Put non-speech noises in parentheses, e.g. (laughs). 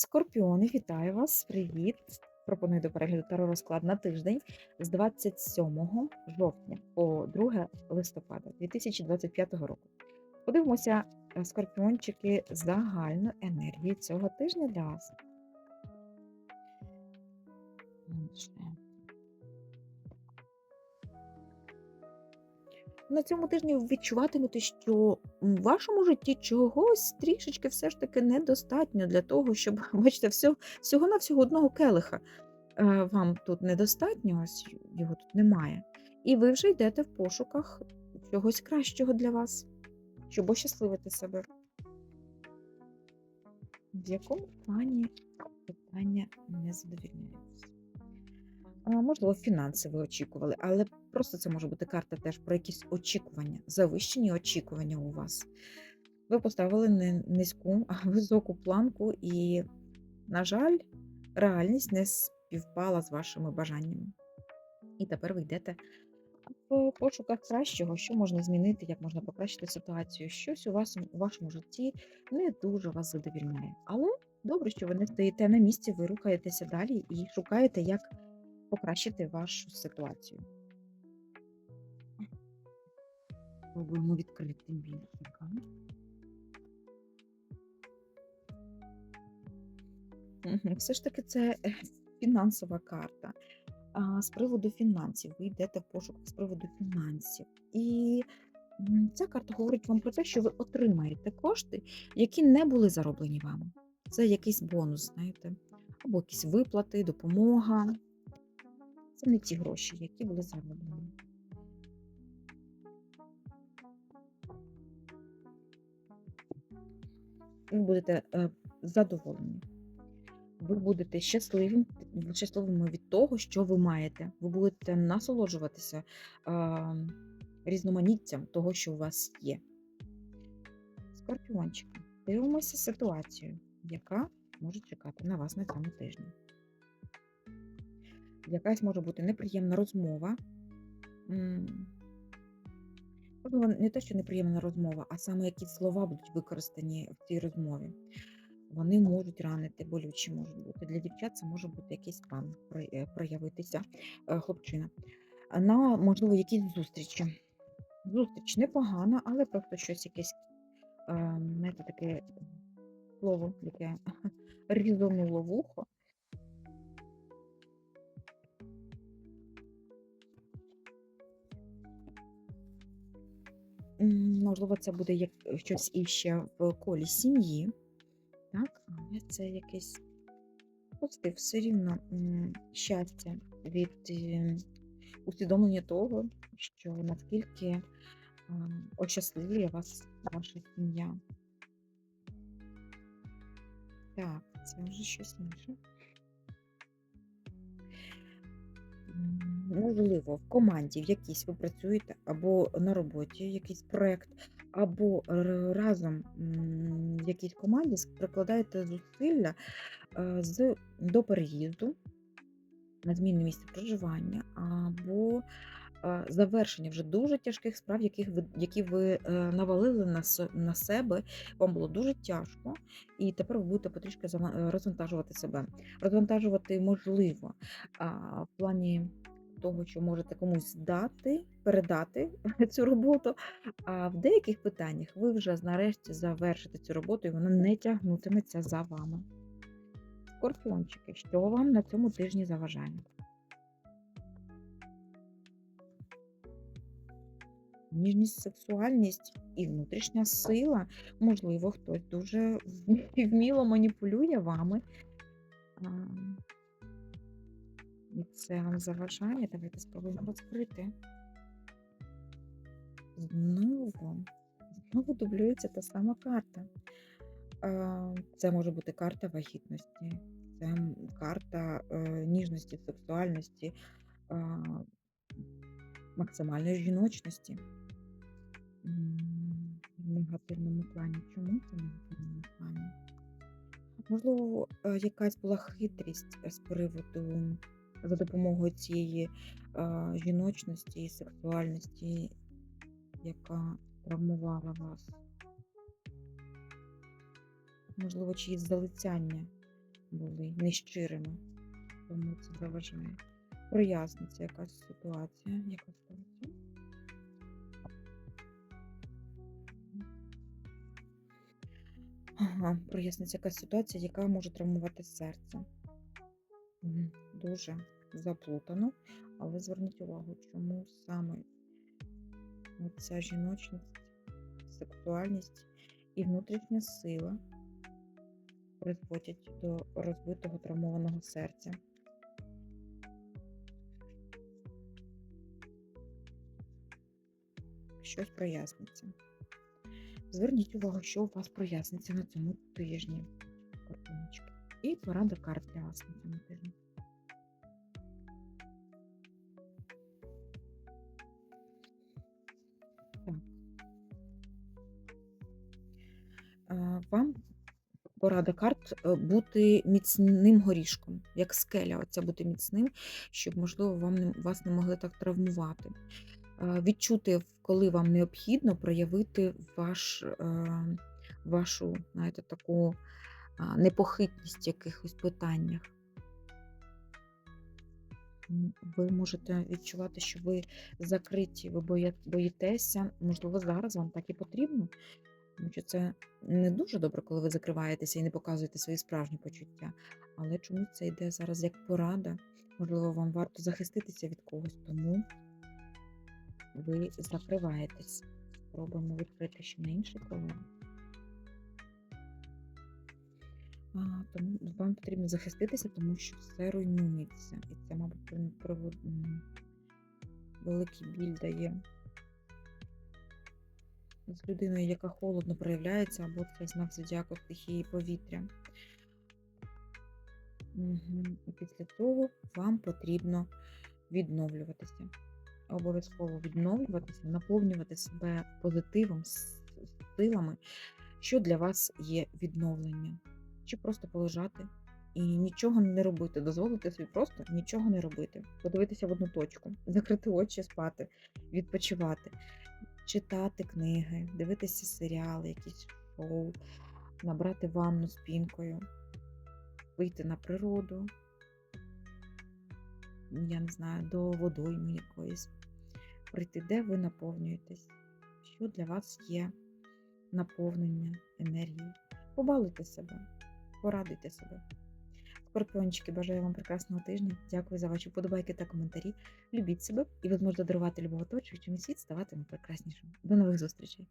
Скорпіони, вітаю вас! Привіт! Пропоную до перегляду таро розклад на тиждень з 27 жовтня по 2 листопада 2025 року. Подивимося, е, скорпіончики, загальну енергію цього тижня для вас. На цьому тижні відчуватимете, що в вашому житті чогось трішечки все ж таки недостатньо для того, щоб, (laughs) бачите, всього, всього-навсього одного келиха е, вам тут недостатньо, його тут немає. І ви вже йдете в пошуках чогось кращого для вас, щоб ощасливити себе. В якому плані питання не задовільняється? Можливо, фінанси ви очікували, але просто це може бути карта теж про якісь очікування, завищені очікування у вас. Ви поставили не низьку, (laughs) а високу планку, і, на жаль, реальність не співпала з вашими бажаннями. І тепер ви йдете в пошуках кращого, що можна змінити, як можна покращити ситуацію. Щось у вас у вашому житті не дуже вас задовільняє. Але добре, що ви не стоїте на місці, ви рухаєтеся далі і шукаєте, як покращити вашу ситуацію. Пробуємо відкрити більше Все ж таки, це е, фінансова карта. З приводу фінансів, ви йдете в пошук з приводу фінансів. І ця карта говорить вам про те, що ви отримаєте кошти, які не були зароблені вами. Це якийсь бонус, знаєте, або якісь виплати, допомога. Це не ті гроші, які були зароблені. Будете е, задоволені. Ви будете щасливим, щасливими від того, що ви маєте. Ви будете насолоджуватися а, різноманіттям того, що у вас є. Скорпіончики, дивимося ситуацію, яка може чекати на вас на цьому тижні. Якась може бути неприємна розмова. Можливо, не те, що неприємна розмова, а саме якісь слова будуть використані в цій розмові. Вони можуть ранити, болючі можуть бути. Для дівчат це може бути якийсь пан е, проявитися, е, хлопчина. На, можливо, якісь зустрічі. Зустріч непогана, але просто щось якесь, е, знаєте, таке слово, яке (laughs) різонуло вухо. Можливо, це буде як щось іще в колі сім'ї. Так, але це якесь позитив, все рівно щастя від е, усвідомлення того, що наскільки ощасливлює вас ваша сім'я. Так, це вже щось інше. Можливо, в команді в якійсь ви працюєте, або на роботі якийсь проєкт, або разом в якійсь команді прикладаєте зусилля е, з, до переїзду на змінне місце проживання, або е, завершення вже дуже тяжких справ, яких ви, які ви е, навалили на, на себе, вам було дуже тяжко, і тепер ви будете потрішки розвантажувати себе. Розвантажувати можливо в плані того, що можете комусь дати, передати (laughs) цю роботу. А в деяких питаннях ви вже нарешті завершите цю роботу, і вона не тягнутиметься за вами. Скорпіончики, що вам на цьому тижні заважає? Ніжність, сексуальність і внутрішня сила. Можливо, хтось дуже (laughs) вміло маніпулює вами. Це вам заважає. Давайте спробуємо розкрити. Знову, знову дублюється та сама карта. Це може бути карта вагітності, це карта е, ніжності, сексуальності, максимальної жіночності. В негативному плані. Чому це в негативному плані? Можливо, е, якась була хитрість з приводу за допомогою цієї е, жіночності і сексуальності, яка травмувала вас. Можливо, чиїсь залицяння були нещирими, тому це заважає. Проясниться якась ситуація, яка ситуація. Ага, проясниться якась ситуація, яка може травмувати серце. Дуже заплутано, але зверніть увагу, чому саме ця жіночність, сексуальність і внутрішня сила призводять до розбитого травмованого серця. Щось проясниться. Зверніть увагу, що у вас проясниться на цьому тижні. І порада карт для вас на цьому тижні. Вам порада карт е, бути міцним горішком, як скеля. Оце бути міцним, щоб, можливо, вам не, вас не могли так травмувати. Відчути, коли вам необхідно проявити ваш, е, вашу, знаєте, таку непохитність в якихось питаннях. Ви можете відчувати, що ви закриті, ви боїтеся. Можливо, зараз вам так і потрібно. Тому що це не дуже добре, коли ви закриваєтеся і не показуєте свої справжні почуття. Але чомусь це йде зараз як порада. Можливо, вам варто захиститися від когось, тому ви закриваєтесь. Спробуємо відкрити ще на інший. А, тому вам потрібно захиститися, тому що все руйнується. І це, мабуть, великий біль дає з людиною, яка холодно проявляється, або це знак зодіаку стихії повітря. Угу. Після цього вам потрібно відновлюватися. Обов'язково відновлюватися, наповнювати себе позитивом, силами, що для вас є відновлення. Чи просто полежати і нічого не робити, дозволити собі просто нічого не робити, подивитися в одну точку, закрити очі, спати, відпочивати, читати книги, дивитися серіали, якісь шоу, набрати ванну з пінкою, вийти на природу, я не знаю, до водойми якоїсь, прийти, де ви наповнюєтесь, що для вас є наповнення енергії. Побалуйте себе, порадуйте себе. Скорпіончики, бажаю вам прекрасного тижня. Дякую за ваші вподобайки та коментарі. Любіть себе, і ви зможете дарувати любов оточуючим, і світ ставатиме прекраснішим. До нових зустрічей!